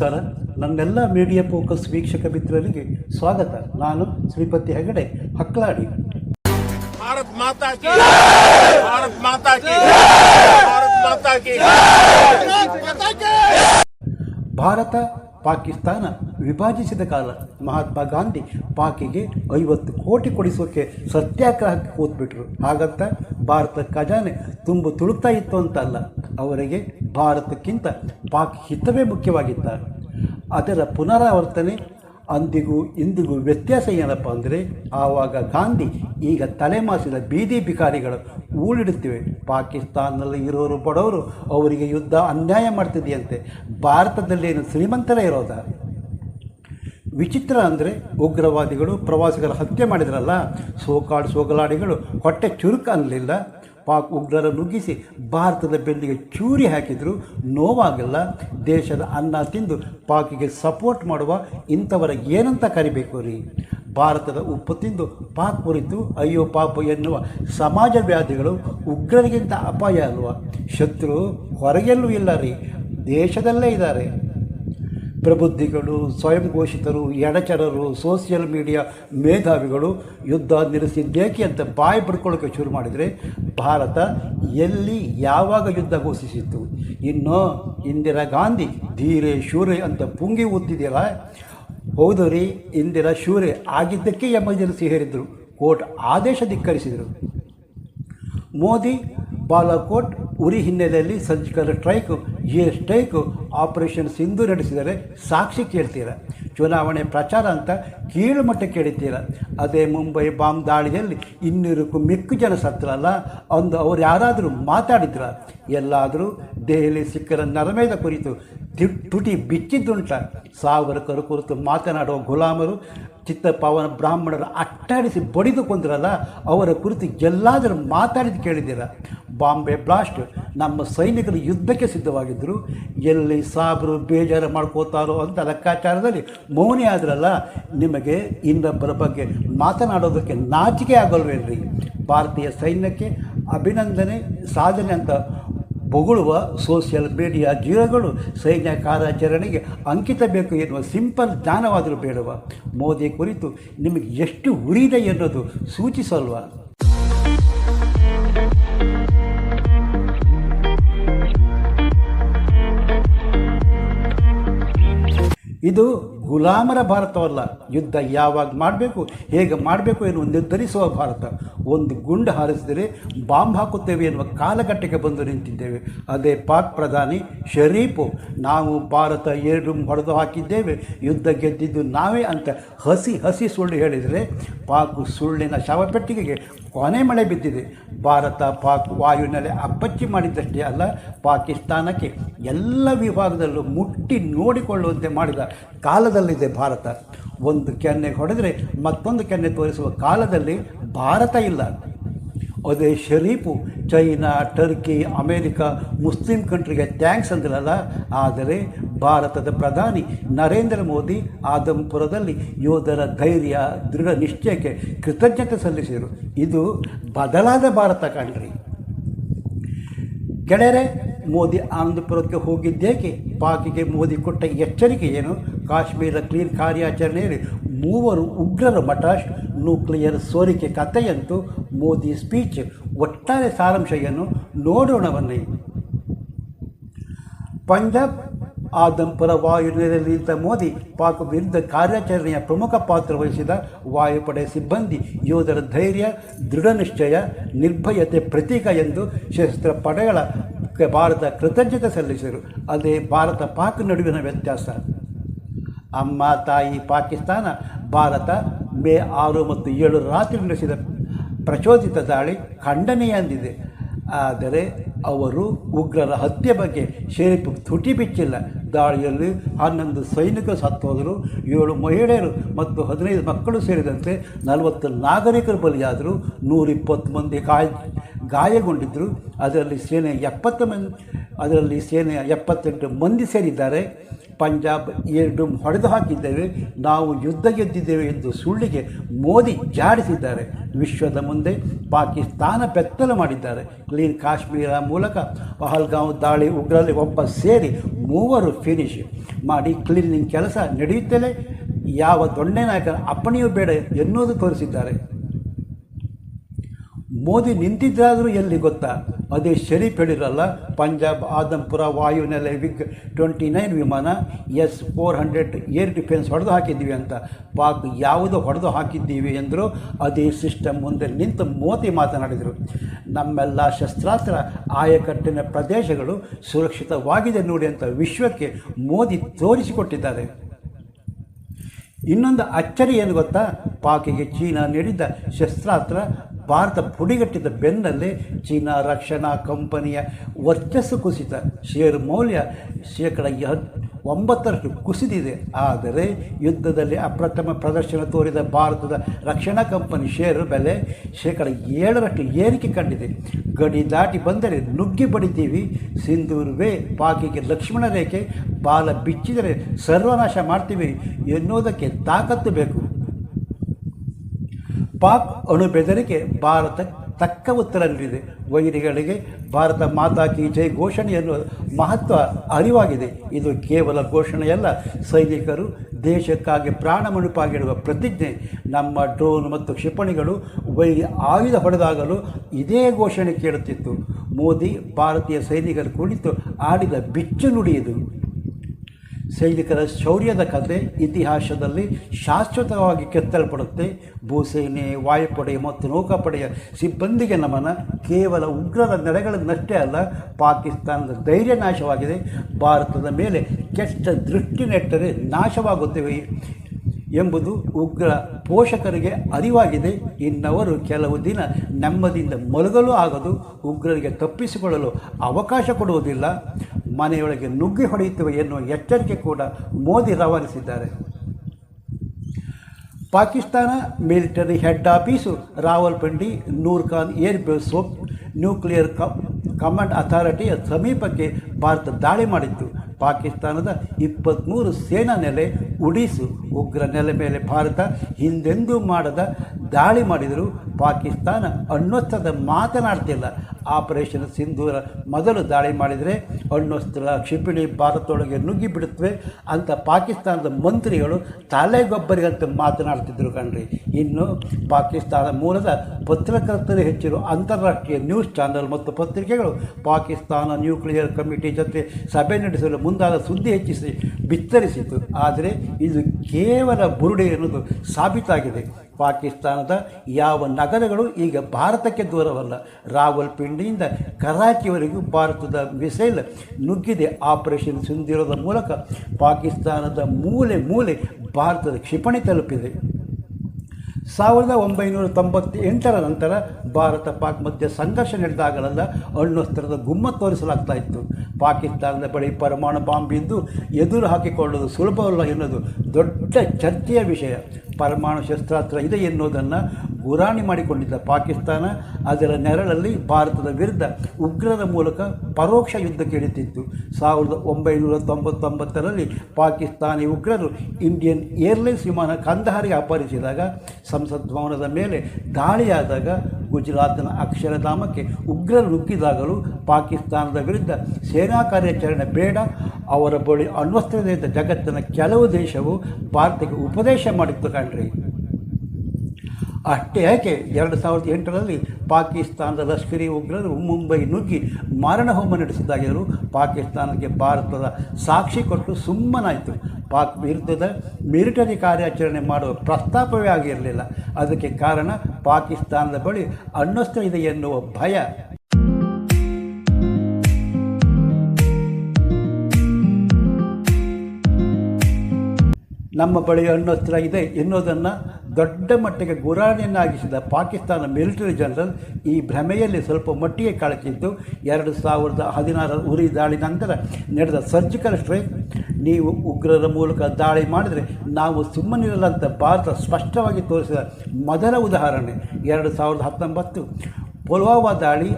ನಮಸ್ಕಾರ. ನನ್ನೆಲ್ಲ media focus ವೀಕ್ಷಕ ಮಿತ್ರರಿಗೆ ಸ್ವಾಗತ. ನಾನು ಶ್ರೀಪತಿ ಹೆಗಡೆ ಹಕ್ಲಾಡಿ. ಮಾತಾ ಕಿ ಮಾತಾ ಕಿ ಭಾರತ ಪಾಕಿಸ್ತಾನ ವಿಭಜಿಸಿದ ಕಾಲ ಮಹಾತ್ಮ ಗಾಂಧಿ ಪಾಕಿಗೆ ಐವತ್ತು ಕೋಟಿ ಕೊಡಿಸೋಕೆ ಸತ್ಯಾಗ್ರಹಕ್ಕೆ ಕೂತ್ಬಿಟ್ರು ಹಾಗಂತ ಭಾರತ ಖಜಾನೆ ತುಂಬ ತುಳುಕ್ತಾ ಇತ್ತು ಅಂತ ಅಲ್ಲ ಅವರಿಗೆ ಭಾರತಕ್ಕಿಂತ ಪಾಕ್ ಹಿತವೇ ಮುಖ್ಯವಾಗಿತ್ತ. ಅದರ ಪುನರಾವರ್ತನೆ ಅಂದಿಗೂ ಇಂದಿಗೂ ವ್ಯತ್ಯಾಸ ಏನಪ್ಪ ಅಂದರೆ ಆವಾಗ ಗಾಂಧಿ ಈಗ ತಲೆಮಾಸಿದ ಬೀದಿ ಬಿಕಾರಿಗಳು ಊಳಿಡುತ್ತಿವೆ. ಪಾಕಿಸ್ತಾನದಲ್ಲಿ ಇರೋರು ಬಡವರು, ಅವರಿಗೆ ಯುದ್ಧ ಅನ್ಯಾಯ ಮಾಡ್ತಿದೆಯಂತೆ. ಭಾರತದಲ್ಲೇನು ಶ್ರೀಮಂತರೇ ಇರೋದ? ವಿಚಿತ್ರ ಅಂದರೆ ಉಗ್ರವಾದಿಗಳು ಪ್ರವಾಸಿಗರ ಹತ್ಯೆ ಮಾಡಿದ್ರಲ್ಲ, ಸೋಕಾಡು ಸೋಗಲಾಡಿಗಳು ಹೊಟ್ಟೆ ಚುರುಕು ಅನ್ನಲಿಲ್ಲ ಪಾಕ್ ಉಗ್ರರ ನುಗ್ಗಿಸಿ ಭಾರತದ ಬೆನ್ನಿಗೆ ಚೂರಿ ಹಾಕಿದರೂ. ನೋವಾಗಲ್ಲ, ದೇಶದ ಅನ್ನ ತಿಂದು ಪಾಕಿಗೆ ಸಪೋರ್ಟ್ ಮಾಡುವ ಇಂಥವರ ಏನಂತ ಕರಿಬೇಕು ರೀ? ಭಾರತದ ಉಪ್ಪು ತಿಂದು ಪಾಕ್ ಕುರಿತು ಅಯ್ಯೋ ಪಾಪ ಎನ್ನುವ ಸಮಾಜ ವ್ಯಾಧಿಗಳು ಉಗ್ರರಿಗಿಂತ ಅಪಾಯ ಅಲ್ವಾ? ಶತ್ರು ಹೊರಗೆಲ್ಲೂ ಇಲ್ಲ ರೀ. ದೇಶದಲ್ಲೇ ಇದ್ದಾರೆ. ಪ್ರಬುದ್ಧಿಗಳು, ಸ್ವಯಂ ಘೋಷಿತರು, ಎಡಚರರು ಸೋಷಿಯಲ್ ಮೀಡಿಯಾ ಮೇಧಾವಿಗಳು ಯುದ್ಧ ನಿಲ್ಲಿಸಿದ್ದೇಕೆ ಅಂತ ಬಾಯಿ ಬಿಡ್ಕೊಳ್ಳೋಕೆ ಶುರು ಮಾಡಿದರೆ ಭಾರತ ಎಲ್ಲಿ ಯಾವಾಗ ಯುದ್ಧ ಘೋಷಿಸಿತ್ತು? ಇನ್ನು ಇಂದಿರಾ ಗಾಂಧಿ, ಧೀರೆ ಶೂರೆ ಅಂತ ಪುಂಗಿ ಊದ್ತಿದೆಯಲ್ಲ? ಹೌದು ಇಂದಿರಾ ಶೂರೆ ಆಗಿದ್ದಕ್ಕೆ ಎಮರ್ಜೆನ್ಸಿ ಹೇರಿದ್ರು ಕೋರ್ಟ್ ಆದೇಶ ಧಿಕ್ಕರಿಸಿದರು. ಮೋದಿ, ಬಾಲಾಕೋಟ್, ಉರಿ ಹಿನ್ನೆಲೆಯಲ್ಲಿ ಸರ್ಜಿಕಲ್ ಸ್ಟ್ರೈಕ್ ಎ ಆಪರೇಷನ್ ಸಿಂಧು ನಡೆಸಿದರೆ ಸಾಕ್ಷಿ ಕೇಳ್ತೀರ? ಚುನಾವಣೆ ಪ್ರಚಾರ ಅಂತ ಕೀಳು ಮಟ್ಟ ಕೇಳಿದ್ದೀರ? ಅದೇ ಮುಂಬೈ ಬಾಂಬ್ ದಾಳಿಯಲ್ಲಿ ಇನ್ನೂರಕ್ಕೂ ಮಿಕ್ಕು ಜನ ಸತ್ತರಲ್ಲ? ಅಂದು ಅವ್ರು ಯಾರಾದರೂ ಮಾತಾಡಿದ್ರ? ಎಲ್ಲಾದರೂ ದೆಹಲಿ ಸಿಕ್ಕರ ನರಮೇದ ಕುರಿತು ತುಟಿ ಬಿಚ್ಚಿದ್ದುಂಟ. ಸಾವರ್ಕರ ಕುರಿತು ಮಾತನಾಡುವ ಗುಲಾಮರು ಚಿತ್ತಪಾವನ ಬ್ರಾಹ್ಮಣರು ಅಟ್ಟಾಡಿಸಿ ಬಡಿದು ಕೊಂದ್ರಲ್ಲ ಅವರ ಕುರಿತು ಎಲ್ಲಾದರೂ ಮಾತಾಡಿದ ಕೇಳಿದ್ದೀರ? ಬಾಂಬೆ ಬ್ಲಾಸ್ಟ್ ನಮ್ಮ ಸೈನಿಕರು ಯುದ್ಧಕ್ಕೆ ಸಿದ್ಧವಾಗಿದ್ದರು. ಎಲ್ಲಿ ಸಾಬರು ಬೇಜಾರು ಮಾಡ್ಕೋತಾರೋ ಅಂತ ಲೆಕ್ಕಾಚಾರದಲ್ಲಿ ಮೌನಿ ಆದ್ರಲ್ಲ, ನಿಮಗೆ ಇನ್ನೊಬ್ಬರ ಬಗ್ಗೆ ಮಾತನಾಡೋದಕ್ಕೆ ನಾಚಿಕೆ ಆಗೋಲ್ವೇನ್ರಿ? ಭಾರತೀಯ ಸೈನ್ಯಕ್ಕೆ ಅಭಿನಂದನೆ, ಸಾಧನೆ ಅಂತ ಬೊಗಳುವ ಸೋಷಿಯಲ್ ಮೀಡಿಯಾ ಜೀರೋಗಳು ಸೈನ್ಯ ಕಾರ್ಯಾಚರಣೆಗೆ ಅಂಕಿತ ಬೇಕು ಎನ್ನುವ ಸಿಂಪಲ್ ಜ್ಞಾನವಾದರೂ ಬೇಡವ. ಮೋದಿ ಕುರಿತು ನಿಮಗೆ ಎಷ್ಟು ಉರಿದೆ ಎನ್ನುವುದು ಸೂಚಿಸಲ್ವಾ? ಇದು ಗುಲಾಮರ ಭಾರತವಲ್ಲ. ಯುದ್ಧ ಯಾವಾಗ ಮಾಡಬೇಕು, ಹೇಗೆ ಮಾಡಬೇಕು ಎನ್ನುವ ನಿರ್ಧರಿಸುವ ಭಾರತ. ಒಂದು ಗುಂಡು ಹಾರಿಸಿದರೆ ಬಾಂಬ್ ಹಾಕುತ್ತೇವೆ ಎನ್ನುವ ಕಾಲಘಟ್ಟಕ್ಕೆ ಬಂದು ನಿಂತಿದ್ದೇವೆ. ಅದೇ ಪಾಕ್ ಪ್ರಧಾನಿ ಶರೀಫು, ನಾವು ಭಾರತ ಎರಡು ಹೊಡೆದು ಹಾಕಿದ್ದೇವೆ. ಯುದ್ಧ ಗೆದ್ದಿದ್ದು ನಾವೇ ಅಂತ ಹಸಿ ಹಸಿ ಸುಳ್ಳು ಹೇಳಿದರೆ ಪಾಕ್ ಸುಳ್ಳಿನ ಶವಪೆಟ್ಟಿಗೆಗೆ ಕೊನೆ ಮಳೆ ಬಿದ್ದಿದೆ. ಭಾರತ ಪಾಕ್ ವಾಯುನೆಲೆ ಅಪ್ಪಚ್ಚಿ ಮಾಡಿದ್ದಷ್ಟೇ ಅಲ್ಲ, ಪಾಕಿಸ್ತಾನಕ್ಕೆ ಎಲ್ಲ ವಿಭಾಗದಲ್ಲೂ ಮುಟ್ಟಿ ನೋಡಿಕೊಳ್ಳುವಂತೆ ಮಾಡಿದ ಕಾಲದಲ್ಲಿದೆ ಭಾರತ. ಒಂದು ಕೆನ್ನೆ ಹೊಡೆದರೆ ಮತ್ತೊಂದು ಕೆನ್ನೆ ತೋರಿಸುವ ಕಾಲದಲ್ಲಿ ಭಾರತ ಇಲ್ಲ. ಅದೇ Sharif, China, Turkey, America, Muslim ಕಂಟ್ರಿಗೆ thanks ಅಂದಿರಲ್ಲ, ಆದರೆ ಭಾರತದ ಪ್ರಧಾನಿ ನರೇಂದ್ರ ಮೋದಿ ಆದಂಪುರದಲ್ಲಿ ಯೋಧರ ಧೈರ್ಯ, ದೃಢ ನಿಶ್ಚಯಕ್ಕೆ ಕೃತಜ್ಞತೆ ಸಲ್ಲಿಸಿದರು. ಇದು ಬದಲಾದ ಭಾರತ ಕಣ್ರಿ. ಗೆಳೆಯರೆ, ಮೋದಿ ಆನಂದಪುರಕ್ಕೆ ಹೋಗಿದ್ದೇಕೆ? ಪಾಕಿಗೆ ಮೋದಿ ಕೊಟ್ಟ ಎಚ್ಚರಿಕೆ ಏನು? ಕಾಶ್ಮೀರ ಕ್ಲೀನ್ ಕಾರ್ಯಾಚರಣೆಯಲ್ಲಿ ಮೂವರು ಉಗ್ರರ ಮಟಾಶ್ ನ್ಯೂಕ್ಲಿಯರ್ ಸೋರಿಕೆ ಕಥೆಯಂತೂ ಮೋದಿ ಸ್ಪೀಚ್ ಒಟ್ಟಾರೆ ಸಾರಾಂಶವನ್ನು ನೋಡೋಣವನ್ನೇ ಪಂಜಾಬ್ ಆದಂಪುರ ವಾಯುನೆಲೆಯಲ್ಲಿ ನಿಂತ ಮೋದಿ ಪಾಕ್ ವಿರುದ್ಧ ಕಾರ್ಯಾಚರಣೆಯ ಪ್ರಮುಖ ಪಾತ್ರ ವಹಿಸಿದ ವಾಯುಪಡೆ ಸಿಬ್ಬಂದಿ ಯೋಧರ ಧೈರ್ಯ, ದೃಢ ನಿಶ್ಚಯ, ನಿರ್ಭಯತೆ ಪ್ರತೀಕ ಎಂದು ಸಶಸ್ತ್ರ ಪಡೆಗಳ ಭಾರತ ಕೃತಜ್ಞತೆ ಸಲ್ಲಿಸಿದರು. ಅದೇ ಭಾರತ ಪಾಕ್ ನಡುವಿನ ವ್ಯತ್ಯಾಸ. ಅಮ್ಮ ತಾಯಿ ಪಾಕಿಸ್ತಾನ ಭಾರತ ಮೇ ಆರು ಮತ್ತು ಏಳು ರಾತ್ರಿ ನಡೆಸಿದ ಪ್ರಚೋದಿತ ದಾಳಿ ಖಂಡನೀಯ ಎಂದಿದೆ ಆದರೆ ಅವರು ಉಗ್ರರ ಹತ್ಯೆ ಬಗ್ಗೆ ಶರೀಫ್ ತುಟಿ ಬಿಚ್ಚಿಲ್ಲ. ದಾಳಿಯಲ್ಲಿ ಹನ್ನೊಂದು ಸೈನಿಕರು ಸತ್ತೋದರು, ಏಳು ಮಹಿಳೆಯರು ಮತ್ತು ಹದಿನೈದು ಮಕ್ಕಳು ಸೇರಿದಂತೆ ನಲವತ್ತು ನಾಗರಿಕರು ಬಲಿಯಾದರು, ನೂರಿಪ್ಪತ್ತು ಮಂದಿ ಗಾಯ, ಗಾಯಗೊಂಡಿದ್ದರು. ಅದರಲ್ಲಿ ಸೇನೆ ಎಪ್ಪತ್ತು ಮಂದಿ, ಅದರಲ್ಲಿ ಸೇನೆಯ ಎಪ್ಪತ್ತೆಂಟು ಮಂದಿ ಸೇರಿದ್ದಾರೆ. ಪಂಜಾಬ್ ಎರಡು ಹೊಡೆದು ಹಾಕಿದ್ದೇವೆ. ನಾವು ಯುದ್ಧ ಗೆದ್ದಿದ್ದೇವೆ ಎಂದು ಸುಳ್ಳಿಗೆ ಮೋದಿ ಜಾಡಿಸಿದ್ದಾರೆ ವಿಶ್ವದ ಮುಂದೆ ಪಾಕಿಸ್ತಾನ ಬೆತ್ತಲು ಮಾಡಿದ್ದಾರೆ. ಕ್ಲೀನ್ ಕಾಶ್ಮೀರ ಮೂಲಕ ಪಹಲ್ಗಾಂವ್ ದಾಳಿ ಉಗ್ರಲ್ಲಿ ಒಬ್ಬ ಸೇರಿ ಮೂವರು ಫಿನಿಶ್ ಮಾಡಿ ಕ್ಲೀನಿಂಗ್ ಕೆಲಸ ನಡೆಯುತ್ತಲೇ ಯಾವ ದೊಣ್ಣೆ ನಾಯಕರ ಅಪ್ಪಣೆಯೂ ಬೇಡ ಎನ್ನುವುದು ತೋರಿಸಿದ್ದಾರೆ. ಮೋದಿ ನಿಂತಿದ್ದಾದರೂ ಎಲ್ಲಿ ಗೊತ್ತಾ? ಅದೇ ಶರೀಫ್ ಹೇಳಿರಲ್ಲ ಪಂಜಾಬ್ ಆದಂಪುರ ವಾಯುನೆಲೆ, ವಿಗ್ ಟ್ವೆಂಟಿ ನೈನ್ ವಿಮಾನ, S four hundred air defence ಹೊಡೆದು ಹಾಕಿದ್ದೀವಿ ಅಂತ. ಪಾಕ್ ಯಾವುದು ಹೊಡೆದು ಹಾಕಿದ್ದೀವಿ ಎಂದರು, ಅದೇ ಸಿಸ್ಟಮ್ ಮುಂದೆ ನಿಂತು ಮೋದಿ ಮಾತನಾಡಿದರು. ನಮ್ಮೆಲ್ಲ ಶಸ್ತ್ರಾಸ್ತ್ರ ಆಯಕಟ್ಟಿನ ಪ್ರದೇಶಗಳು ಸುರಕ್ಷಿತವಾಗಿದೆ ನೋಡಿ ಅಂತ ವಿಶ್ವಕ್ಕೆ ಮೋದಿ ತೋರಿಸಿಕೊಟ್ಟಿದ್ದಾರೆ. ಇನ್ನೊಂದು ಅಚ್ಚರಿ ಏನು ಗೊತ್ತಾ? ಪಾಕಿಗೆ ಚೀನಾ ನೀಡಿದ್ದ ಶಸ್ತ್ರಾಸ್ತ್ರ ಭಾರತ ಪುಡಿಗಟ್ಟಿದ ಬೆನ್ನಲ್ಲೇ ಚೀನಾ ರಕ್ಷಣಾ ಕಂಪನಿಯ ವರ್ಚಸ್ಸು ಕುಸಿತ. ಷೇರು ಮೌಲ್ಯ ಶೇಕಡ ಒಂಬತ್ತರಷ್ಟು ಕುಸಿದಿದೆ. ಆದರೆ ಯುದ್ಧದಲ್ಲಿ ಅಪ್ರಥಮ ಪ್ರದರ್ಶನ ತೋರಿದ ಭಾರತದ ರಕ್ಷಣಾ ಕಂಪನಿ ಷೇರು ಬೆಲೆ ಶೇಕಡ ಏಳರಷ್ಟು ಏರಿಕೆ ಕಂಡಿದೆ. ಗಡಿ ದಾಟಿ ಬಂದರೆ ನುಗ್ಗಿ ಬಡಿತೀವಿ. ಸಿಂಧೂರ್ವೇ ಪಾಕಿಗೆ ಲಕ್ಷ್ಮಣ ರೇಖೆ, ಬಾಲ ಬಿಚ್ಚಿದರೆ ಸರ್ವನಾಶ ಮಾಡ್ತೀವಿ ಎನ್ನುವುದಕ್ಕೆ ತಾಕತ್ತು ಬೇಕು. ಪಾಕ್ ಅಣು ಬೆದರಿಕೆ ಭಾರತ ತಕ್ಕ ಉತ್ತರ ನೀಡಿದೆ. ವೈರಿಗಳಿಗೆ ಭಾರತ ಮಾತಾ ಕಿ ಜೈ ಘೋಷಣೆ ಎನ್ನುವ ಮಹತ್ವ ಅರಿವಾಗಿದೆ. ಇದು ಕೇವಲ ಘೋಷಣೆಯಲ್ಲ, ಸೈನಿಕರು ದೇಶಕ್ಕಾಗಿ ಪ್ರಾಣ ಮುಡುಪಾಗಿಡುವ ಪ್ರತಿಜ್ಞೆ. ನಮ್ಮ ಡ್ರೋನ್ ಮತ್ತು ಕ್ಷಿಪಣಿಗಳು ವೈರಿ ಆಯುಧ ಹೊಡೆದಾಗಲೂ ಇದೇ ಘೋಷಣೆ ಕೇಳುತ್ತಿತ್ತು. ಮೋದಿ ಭಾರತೀಯ ಸೈನಿಕರು ಕುಳಿತು ಆಡಿದ ಬಿಚ್ಚು ನುಡಿಯಿದು. ಸೈನಿಕರ ಶೌರ್ಯದ ಕಥೆ ಇತಿಹಾಸದಲ್ಲಿ ಶಾಶ್ವತವಾಗಿ ಕೆತ್ತಲ್ಪಡುತ್ತೆ. ಭೂಸೇನೆ, ವಾಯುಪಡೆ ಮತ್ತು ನೌಕಾಪಡೆಯ ಸಿಬ್ಬಂದಿಗೆ ನಮನ ಕೇವಲ ಉಗ್ರರ ನೆಲೆಗಳನ್ನಷ್ಟೇ ಅಲ್ಲ, ಪಾಕಿಸ್ತಾನದ ಧೈರ್ಯ ನಾಶವಾಗಿದೆ. ಭಾರತದ ಮೇಲೆ ಕೆಟ್ಟ ದೃಷ್ಟಿ ನೆಟ್ಟರೆ ನಾಶವಾಗುತ್ತವೆ ಎಂಬುದು ಉಗ್ರ ಪೋಷಕರಿಗೆ ಅರಿವಾಗಿದೆ. ಇನ್ನವರು ಕೆಲವು ದಿನ ನೆಮ್ಮದಿಯಿಂದ ಮಲಗಲು ಆಗದು, ಉಗ್ರರಿಗೆ ತಪ್ಪಿಸಿಕೊಳ್ಳಲು ಅವಕಾಶ ಕೊಡುವುದಿಲ್ಲ. ಮನೆಯೊಳಗೆ ನುಗ್ಗಿ ಹೊಡೆಯುತ್ತವೆ ಎನ್ನುವ ಎಚ್ಚರಿಕೆ ಕೂಡ ಮೋದಿ ರವಾನಿಸಿದ್ದಾರೆ. Pakistan military head office Rawalpindi air base nuclear command ಅಥಾರಿಟಿಯ ಸಮೀಪಕ್ಕೆ ಭಾರತ ದಾಳಿ ಮಾಡಿತ್ತು. ಪಾಕಿಸ್ತಾನದ ಇಪ್ಪತ್ತ್ಮೂರು ಸೇನಾ ನೆಲೆ ಉಡಿಸು, ಉಗ್ರ ನೆಲೆ ಮೇಲೆ ಭಾರತ ಹಿಂದೆಂದೂ ಮಾಡದ ದಾಳಿ ಮಾಡಿದರೂ ಪಾಕಿಸ್ತಾನ ಅಣ್ಣೊತ್ತದ ಮಾತನಾಡ್ತಿಲ್ಲ. ಆಪರೇಷನ್ ಸಿಂಧೂರ ಮೊದಲು ದಾಳಿ ಮಾಡಿದರೆ ಅಣ್ಣಸ್ತ್ರ ಕ್ಷಿಪಣಿ, ಭಾರತದೊಳಗೆ ನುಗ್ಗಿ ಬಿಡುತ್ತವೆ ಅಂತ ಪಾಕಿಸ್ತಾನದ ಮಂತ್ರಿಗಳು ತಲೆಗೊಬ್ಬರಿಗಂತ ಮಾತನಾಡ್ತಿದ್ರು ಕಣ್ರಿ. ಇನ್ನು ಪಾಕಿಸ್ತಾನ ಮೂಲದ ಪತ್ರಕರ್ತರು ಹೆಚ್ಚಿರುವ ಅಂತಾರಾಷ್ಟ್ರೀಯ ನ್ಯೂಸ್ ಚಾನೆಲ್ ಮತ್ತು ಪತ್ರಿಕೆಗಳು ಪಾಕಿಸ್ತಾನ ನ್ಯೂಕ್ಲಿಯರ್ ಕಮಿಟಿ ಜೊತೆ ಸಭೆ ನಡೆಸಲು ಮುಂದಾದ ಸುದ್ದಿ ಹೆಚ್ಚಿಸಿ ಬಿತ್ತರಿಸಿತು ಆದರೆ ಇದು ಕೇವಲ ಬುರುಡೆ ಎನ್ನುವುದು ಸಾಬೀತಾಗಿದೆ. ಪಾಕಿಸ್ತಾನದ ಯಾವ ನಗರಗಳು ಈಗ ಭಾರತಕ್ಕೆ ದೂರವಲ್ಲ. ರಾವಲ್ಪಿಂಡಿಯಿಂದ ಕರಾಚಿವರೆಗೂ ಭಾರತದ ಮಿಸೈಲ್ ನುಗ್ಗಿದೆ. ಆಪರೇಷನ್ ಸಿಂಧಿರೋದ ಮೂಲಕ ಪಾಕಿಸ್ತಾನದ ಮೂಲೆ ಮೂಲೆ ಭಾರತದ ಕ್ಷಿಪಣಿ ತಲುಪಿದೆ. ಸಾವಿರದ ಒಂಬೈನೂರ ತೊಂಬತ್ತೆಂಟರ ನಂತರ ಭಾರತ ಪಾಕ್ ಮಧ್ಯೆ ಸಂಘರ್ಷ ನಡೆದಾಗಲೆಲ್ಲ ಅಣ್ಣಸ್ತ್ರದ ಗುಮ್ಮ ತೋರಿಸಲಾಗ್ತಾ ಇತ್ತು. ಪಾಕಿಸ್ತಾನದ ಬಳಿ ಪರಮಾಣು ಬಾಂಬ್ ಇದ್ದು ಎದುರು ಹಾಕಿಕೊಳ್ಳೋದು ಸುಲಭವಲ್ಲ ಎನ್ನುವುದು ದೊಡ್ಡ ಚರ್ಚೆಯ ವಿಷಯ. ಪರಮಾಣು ಶಸ್ತ್ರಾಸ್ತ್ರ ಇದೆ ಎನ್ನುವುದನ್ನು ಗುರಾಣಿ ಮಾಡಿಕೊಂಡಿದ್ದ ಪಾಕಿಸ್ತಾನ, ಅದರ ನೆರಳಲ್ಲಿ ಭಾರತದ ವಿರುದ್ಧ ಉಗ್ರರ ಮೂಲಕ ಪರೋಕ್ಷ ಯುದ್ಧಕ್ಕೆ ಇಳಿತಿತ್ತು. ಸಾವಿರದ ಒಂಬೈನೂರ ತೊಂಬತ್ತೊಂಬತ್ತರಲ್ಲಿ ಪಾಕಿಸ್ತಾನಿ ಉಗ್ರರು ಇಂಡಿಯನ್ ಏರ್ಲೈನ್ಸ್ ವಿಮಾನ ಕಂದಹಾರಿಗೆ ಅಪಹರಿಸಿದಾಗ ಸಂಸತ್ ಭವನದ ಮೇಲೆ ದಾಳಿಯಾದಾಗ ಗುಜರಾತ್ನ ಅಕ್ಷರಧಾಮಕ್ಕೆ ಉಗ್ರರು ನುಗ್ಗಿದಾಗಲೂ ಪಾಕಿಸ್ತಾನದ ವಿರುದ್ಧ ಸೇನಾ ಕಾರ್ಯಾಚರಣೆ ಬೇಡ. ಅವರ ಬಳಿ ಅಣ್ವಸ್ತ್ರದಿಂದ ಜಗತ್ತಿನ ಕೆಲವು ದೇಶವು ಭಾರತಕ್ಕೆ ಉಪದೇಶ ಮಾಡಿತ್ತು ಕಣ್ರಿ. ಅಷ್ಟೇ ಯಾಕೆ ಎರಡು ಸಾವಿರದ ಎಂಟರಲ್ಲಿ ಪಾಕಿಸ್ತಾನದ ಲಷ್ಕರಿ ಉಗ್ರರು ಮುಂಬೈ ನುಗ್ಗಿ ಮಾರಣಹೋಮ ನಡೆಸಿದಾಗಿದ್ದರು ಪಾಕಿಸ್ತಾನಕ್ಕೆ ಭಾರತದ ಸಾಕ್ಷಿ ಕೊಟ್ಟು ಸುಮ್ಮನಾಯಿತು. ಪಾಕ್ ವಿರುದ್ಧದ ಮಿಲಿಟರಿ ಕಾರ್ಯಾಚರಣೆ ಮಾಡುವ ಪ್ರಸ್ತಾಪವೇ ಆಗಿರಲಿಲ್ಲ. ಅದಕ್ಕೆ ಕಾರಣ ಪಾಕಿಸ್ತಾನದ ಬಳಿ ಅಣ್ಣಸ್ತ್ರ ಇದೆ ಎನ್ನುವ ಭಯ. ನಮ್ಮ ಬಳಿ ಅಣ್ಣಸ್ತ್ರ ಇದೆ ಎನ್ನುವುದನ್ನು ದೊಡ್ಡ ಮಟ್ಟಿಗೆ ಗುರಾಣಿಯನ್ನಾಗಿಸಿದ ಪಾಕಿಸ್ತಾನ ಮಿಲಿಟರಿ ಜನರಲ್ ಈ ಭ್ರಮೆಯಲ್ಲಿ ಸ್ವಲ್ಪ ಮಟ್ಟಿಗೆ ಕಳಚಿದ್ದು ಎರಡು ಸಾವಿರದ ಹದಿನಾರರ ಉರಿ ದಾಳಿ ನಂತರ ನಡೆದ ಸರ್ಜಿಕಲ್ ಸ್ಟ್ರೈಕ್. ನೀವು ಉಗ್ರರ ಮೂಲಕ ದಾಳಿ ಮಾಡಿದರೆ ನಾವು ಸುಮ್ಮನಿರಲ್ಲ ಭಾರತ ಸ್ಪಷ್ಟವಾಗಿ ತೋರಿಸಿದ ಮೊದಲ ಉದಾಹರಣೆ. ಎರಡು ಸಾವಿರದ ಹತ್ತೊಂಬತ್ತು ಪುಲ್ವಾಮಾ ದಾಳಿ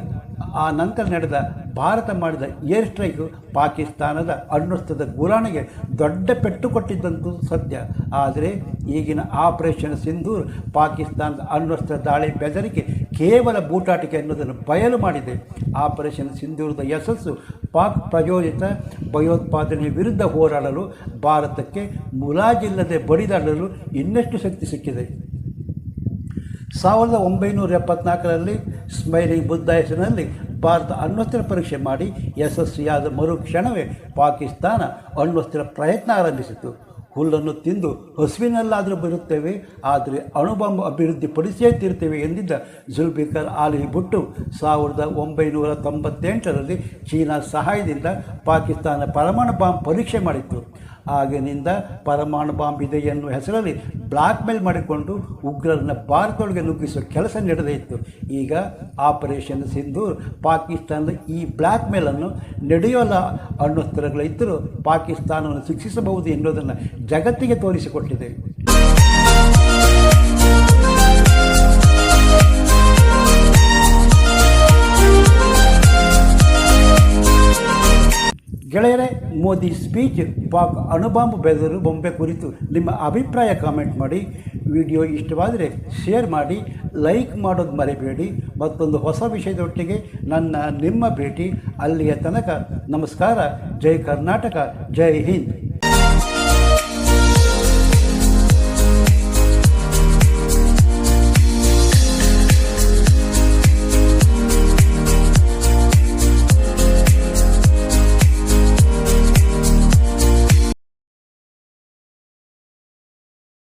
ಆ ನಂತರ ನಡೆದ ಭಾರತ ಮಾಡಿದ ಏರ್ ಸ್ಟ್ರೈಕು ಪಾಕಿಸ್ತಾನದ ಅಣ್ವಸ್ತ್ರದ ಗುರಾಣಿಗೆ ದೊಡ್ಡ ಪೆಟ್ಟು ಕೊಟ್ಟಿದ್ದಂತೂ ಸತ್ಯ ಆದರೆ ಈಗಿನ ಆಪರೇಷನ್ ಸಿಂಧೂರ್ ಪಾಕಿಸ್ತಾನದ ಅಣ್ವಸ್ತ್ರ ದಾಳಿ ಬೆದರಿಕೆ ಕೇವಲ ಬೂಟಾಟಿಕೆ ಅನ್ನೋದನ್ನು ಬಯಲು ಮಾಡಿದೆ. ಆಪರೇಷನ್ ಸಿಂಧೂರದ ಯಶಸ್ಸು ಪಾಕ್ ಪ್ರಯೋಜಿತ ಭಯೋತ್ಪಾದನೆ ವಿರುದ್ಧ ಹೋರಾಡಲು ಭಾರತಕ್ಕೆ ಮುಲಾಜಿಲ್ಲದೆ ಬಡಿದಾಡಲು ಇನ್ನಷ್ಟು ಶಕ್ತಿ ಸಿಕ್ಕಿದೆ. ಸಾವಿರದ ಒಂಬೈನೂರ ಎಪ್ಪತ್ನಾಲ್ಕರಲ್ಲಿ ಸ್ಮೈಲಿಂಗ್ ಬುದ್ಧ ಹೆಸರಿನಲ್ಲಿ ಭಾರತ ಅಣ್ವಸ್ತ್ರ ಪರೀಕ್ಷೆ ಮಾಡಿ ಯಶಸ್ವಿಯಾದ ಮರುಕ್ಷಣವೇ ಪಾಕಿಸ್ತಾನ ಅಣ್ವಸ್ತ್ರ ಪ್ರಯತ್ನ ಆರಂಭಿಸಿತು. ಹುಲ್ಲನ್ನು ತಿಂದು ಹಸುವಿನಲ್ಲಾದರೂ ಬರುತ್ತೇವೆ, ಆದರೆ ಅಣುಬಾಂಬ್ ಅಭಿವೃದ್ಧಿ ಪಡಿಸಿಯೇ ತೀರ್ತೇವೆ ಎಂದಿದ್ದ ಜುಲ್ಬಿಕರ್ ಆಲಿ ಬುಟ್ಟು ಸಾವಿರದ ಒಂಬೈನೂರ ತೊಂಬತ್ತೆಂಟರಲ್ಲಿ ಚೀನಾ ಸಹಾಯದಿಂದ ಪಾಕಿಸ್ತಾನ ಪರಮಾಣು ಬಾಂಬ್ ಪರೀಕ್ಷೆ ಮಾಡಿತ್ತು. ಆಗಿನಿಂದ ಪರಮಾಣು ಬಾಂಬ್ ಇದೆ ಎನ್ನುವ ಹೆಸರಲ್ಲಿ ಬ್ಲಾಕ್ ಮೇಲ್ ಮಾಡಿಕೊಂಡು ಉಗ್ರರನ್ನ ಭಾರತದೊಳಗೆ ನುಗ್ಗಿಸುವ ಕೆಲಸ ನಡೆದೇ ಇತ್ತು. ಈಗ ಆಪರೇಷನ್ ಸಿಂಧೂರ್ ಪಾಕಿಸ್ತಾನದ ಈ ಬ್ಲ್ಯಾಕ್ ಮೇಲನ್ನು ನಡೆಯೋಲ್ಲ ಅಣ್ವಸ್ತ್ರಗಳಿದ್ದರೂ ಪಾಕಿಸ್ತಾನವನ್ನು ಶಿಕ್ಷಿಸಬಹುದು ಎನ್ನುವುದನ್ನು ಜಗತ್ತಿಗೆ ತೋರಿಸಿಕೊಟ್ಟಿದೆ. ಮೋದಿ ಸ್ಪೀಚ್ ಪಾಕ್ ಅಣುಬಾಂಬ್ ಬೆದರು ಬೊಂಬೆ ಕುರಿತು ನಿಮ್ಮ ಅಭಿಪ್ರಾಯ ಕಾಮೆಂಟ್ ಮಾಡಿ. ವಿಡಿಯೋ ಇಷ್ಟವಾದರೆ ಶೇರ್ ಮಾಡಿ ಲೈಕ್ ಮಾಡೋದು ಮರಿಬೇಡಿ. ಮತ್ತೊಂದು ಹೊಸ ವಿಷಯದೊಟ್ಟಿಗೆ ನನ್ನ, ನಿಮ್ಮ ಭೇಟಿ ಅಲ್ಲಿಯ ತನಕ. ನಮಸ್ಕಾರ, ಜೈ ಕರ್ನಾಟಕ, ಜೈ ಹಿಂದ್.